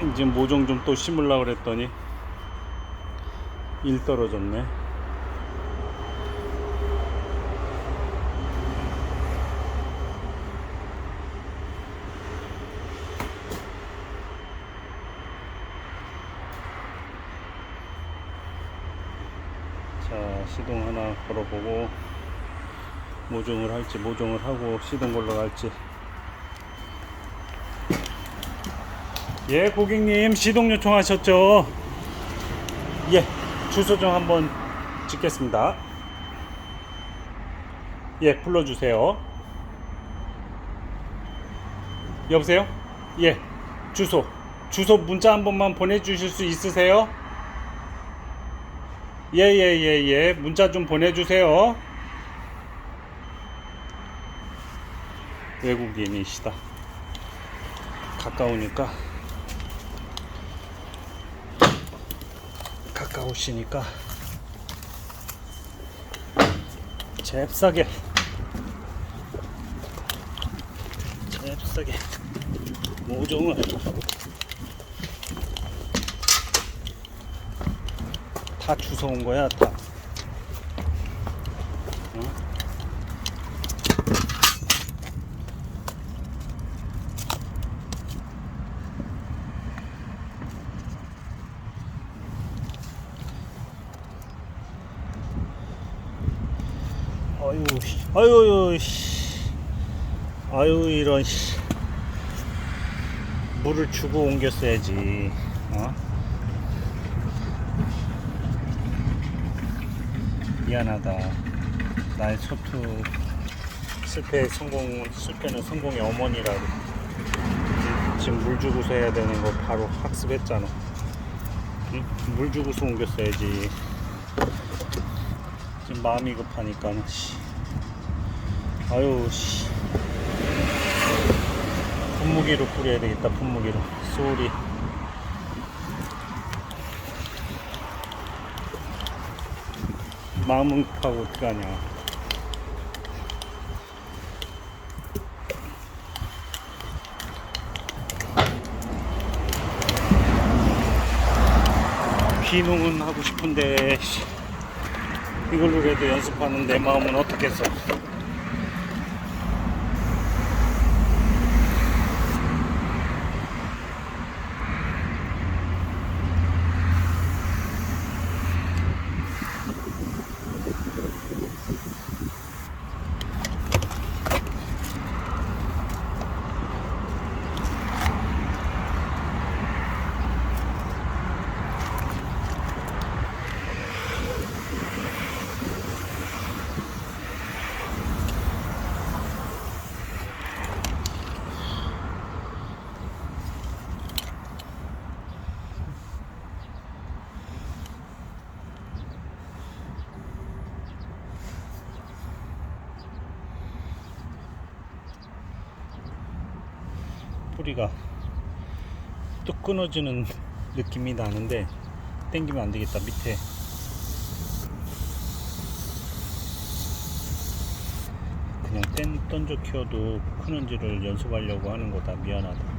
이제 모종 좀 또 심으려고 그랬더니 일 떨어졌네. 자, 시동 하나 걸어보고 모종을 할지 모종을 하고 시동 걸러 갈지 예 고객님 시동 요청하셨죠? 예 주소 좀 한번 찍겠습니다. 예 불러주세요. 여보세요? 예 주소. 주소 문자 한 번만 보내주실 수 있으세요? 예 예 예 예 문자 좀 보내주세요. 외국인이시다. 가까우니까 가까우시니까 잽싸게 잽싸게 모종을 다 주워온 거야 다 아유, 씨. 아유, 씨. 아유, 이런, 씨. 물을 주고 옮겼어야지, 어? 미안하다. 나의 소투 실패 성공, 실패는 성공의 어머니라고. 지금 물 주고서 해야 되는 거 바로 학습했잖아. 응? 물 주고서 옮겼어야지. 지금 마음이 급하니까 씨. 아유 씨 분무기로 뿌려야 되겠다 분무기로 쏘리 마음은 급하고 어떡하냐 귀농은 하고 싶은데 씨. 이걸로라도 연습하는 내 마음은 어떻겠어? 뿌리가 뚝 끊어지는 느낌이 나는데 땡기면 안 되겠다 밑에. 그냥 땐 던져 키워도 크는지를 연습하려고 하는 거다. 미안하다.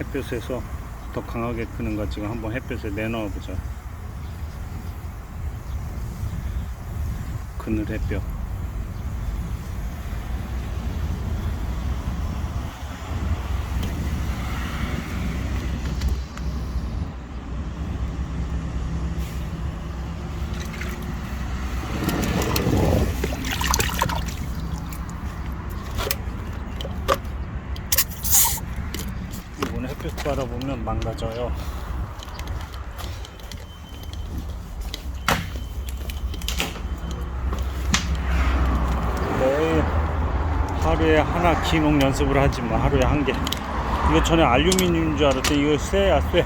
햇볕에서 더 강하게 크는가 지금 한번 햇볕에 내놓아 보자. 그늘 햇볕 햇볕 바라보면 망가져요. 매일 하루에 하나 기농 연습을 하지 뭐 하루에 한 개. 이거 전에 알루미늄인 줄 알았더니 이거 쇠야 쇠.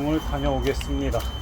시동을 다녀오겠습니다.